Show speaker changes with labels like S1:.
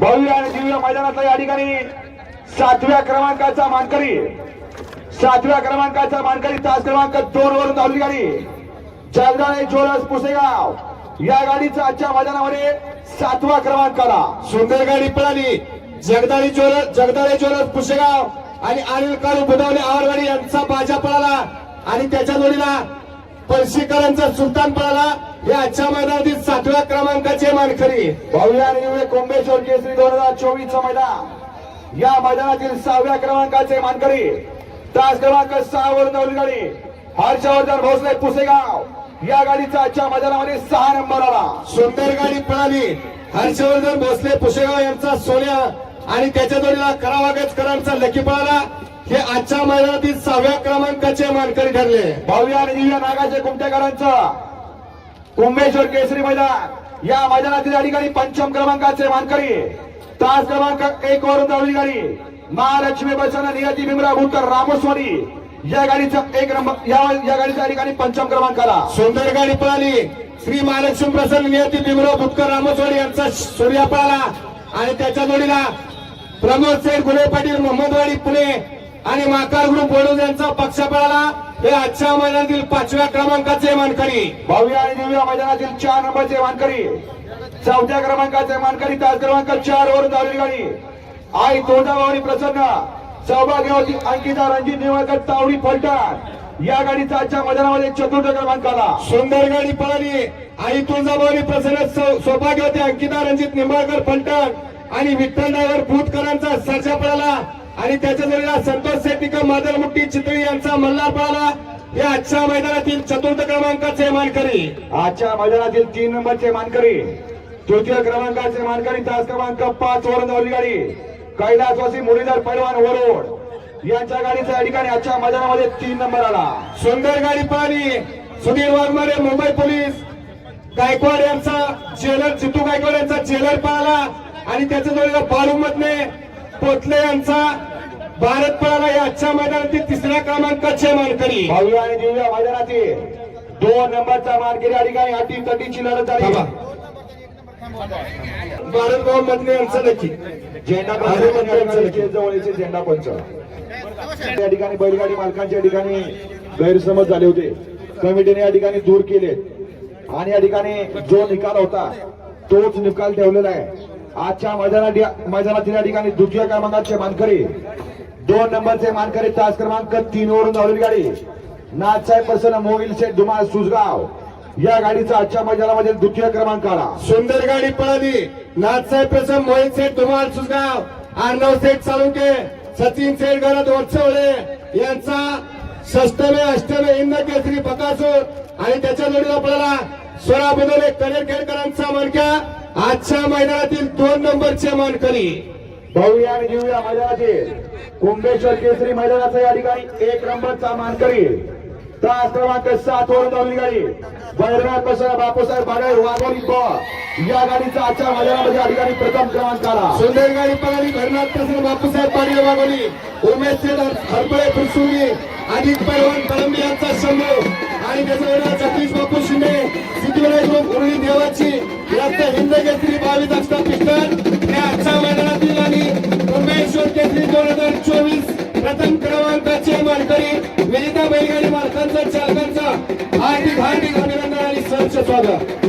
S1: भव्य आणि दिव्य मैदानातला या ठिकाणी सातव्या क्रमांकाचा मानकरी सातव्या क्रमांकाचा मानकरी तास क्रमांक दोन वरून धावली गाडी. जगदाळे जोरस पुसेगाव. या गाडीचा आजच्या मैदानामध्ये सातवा क्रमांक आला.
S2: सुंदर गाडी पळाली. जगदाळी चोर जगदाळे चोरस पुसेगाव आणि अनिल काळू बुधावले आवरवाडी यांचा बाजा पळाला. आणि त्याच्या जोडीला पळशीकरांचा सुलतान पळाला. हे आजच्या मैदानातील सातव्या क्रमांकाचे मानकरी.
S1: आणि दिव्य कोंबेश्वर केसरी दोन हजार चोवीस मैदान. या मैदानातील सहाव्या क्रमांकाचे मानकरी तास क्रमांक सहा वरून धावली गाडी हर्षवर्धन भोसले पुसेगाव. या गाडीचा आजच्या मैदानामध्ये सहा नंबर आला.
S2: सुंदर गाडी पळाली. हर्षवर्धन भोसले पुशेगाव यांचा सोन्या आणि त्याच्या जोडीला करावागजकरांचा लकी पळाला. हे आजच्या मैदानातील सहाव्या क्रमांकाचे मानकरी ठरले.
S1: भव्य आणि दिव्य नागाचे कुमटेकरांचं कुंभेश्वर केसरी मैदान. या मैदानातील अधिकारी पंचम क्रमांकाचे मानकरी तास क्रमांक एक वरून अधिकारी गाडी महालक्ष्मी बसन नियती भीमराव भूतकर रामस्वामी. या गाडीचा एक नंबर या या गाडीच्या ठिकाणी पंचम क्रमांकाला.
S2: सुंदर गाडी पळाली. श्री महालक्ष्मी प्रसन्न नियती भीमराव भुतकर रामस्वामी यांचा सूर्या पळाला. आणि त्याच्या जोडीला प्रमोद सेठ गुले पाटील मोहम्मदवाडी पुणे आणि माकार ग्रुप बोडोज यांचा पक्ष पळाला हे आजच्या मैदानातील पाचव्या क्रमांकाचे मानकरी.
S1: भव्य आणि दिव्य मैदानातील चार नंबरचे मानकरी. चौथ्या क्रमांकाचे मानकरी तास क्रमांक चार वरून धावली गाडी. आई तोंडावारी प्रसन्न. सौभाग्यवती अंकिता रणजित निवळकर तावडी फलटण. या गाडीचा आजच्या मैदानामध्ये चतुर्थ क्रमांक आला.
S2: सुंदर गाडी पळाली. आई तुळजाभवानी प्रसन्न. सौ- सौभाग्यवती अंकिता रणजित निंबाळकर फलटण आणि विठ्ठल ड्रायव्हर भूतकरांचा सरचा पळाला. आणि त्याच्या जोडीला संतोष शेट्टीकर मादरमुट्टी चितळी यांचा मल्हार पळाला. हे आजच्या मैदानातील चतुर्थ क्रमांकाचे मानकरी.
S1: आजच्या मैदानातील तीन नंबरचे मानकरी तृतीय क्रमांकाचे मानकरी तास क्रमांक पाच वरून धावली गाडी कैलासवासी मुरलीधर पैलवान वरोड. यांच्या गाडीचा या ठिकाणी आजच्या मैदानामध्ये तीन नंबर आला.
S2: सुंदर गाडी पळाली सुधीर वाघमारे मुंबई पोलीस. गायकवाड यांचा जेलर जितू गायकवाड यांचा जेलर पळाला. आणि त्याच्या जोडीला बाळू मधने पोतले यांचा भारत पळाला या आजच्या मैदानातील तिसऱ्या क्रमांकाचे मानकरी.
S1: भव्य आणि दिव्य मैदानातील दोन नंबरचा मानकरी या ठिकाणी अटी तटीची लढत झाली.
S2: भारत भाऊ मधने यांचा नक्की.
S1: झेंडा जवळचे झेंडा पंच. या ठिकाणी बैलगाडी मालकांच्या ठिकाणी गैरसमज झाले होते. कमिटीने या ठिकाणी दूर केले. आणि या ठिकाणी जो निकाल होता तोच निकाल ठेवलेला आहे. आजच्या मैदानात मैदानातील या ठिकाणी द्वितीय क्रमांकाचे मानकरी. दोन नंबरचे मानकरी तास क्रमांक तीन वरून धावलेली गाडी. नाथसाहेब प्रसन्न मोगिल शेठ धुमाळ सुजगाव. या गाडीचा आजच्या मैदानामध्ये द्वितीय क्रमांक आला.
S2: सुंदर गाडी पळाली. नाथसाहेब प्रसन्न मोहित सेठ धुमाळ सुजगाव. आर्णव सेठ साळुंके सचिन सेठ गरज वत्सवळे यांचा षष्टमे अष्टमे इंद केसरी बकासूर आणि त्याच्या जोडीला पळाला. स्वरा बुदोले कनेर खेडकरांचा मानक्या आजच्या मैदानातील दोन नंबरचे मानकरी.
S1: भव्य आणि दिव्य मैदानातील कुंभेश्वर केसरी मैदानाचा या ठिकाणी एक नंबरचा मानकरी. तास क्रमांक सात वरून धावली गाडी बैरनाथ बसरा बापूसाहेब बागाय वाघोली ब या गाडीचा आजच्या मैदानामध्ये या ठिकाणी प्रथम क्रमांक आला.
S2: सुंदर गाडी पळाली भरनाथ प्रसन्न बापूसाहेब पाटील वाघोली उमेश हरपळे फुरसुंगी अजित पैलवान कळंबी यांचा शंभू. आणि त्याचा वेळेला जगदीश बापू शिंदे. सिद्धिविनायक देवा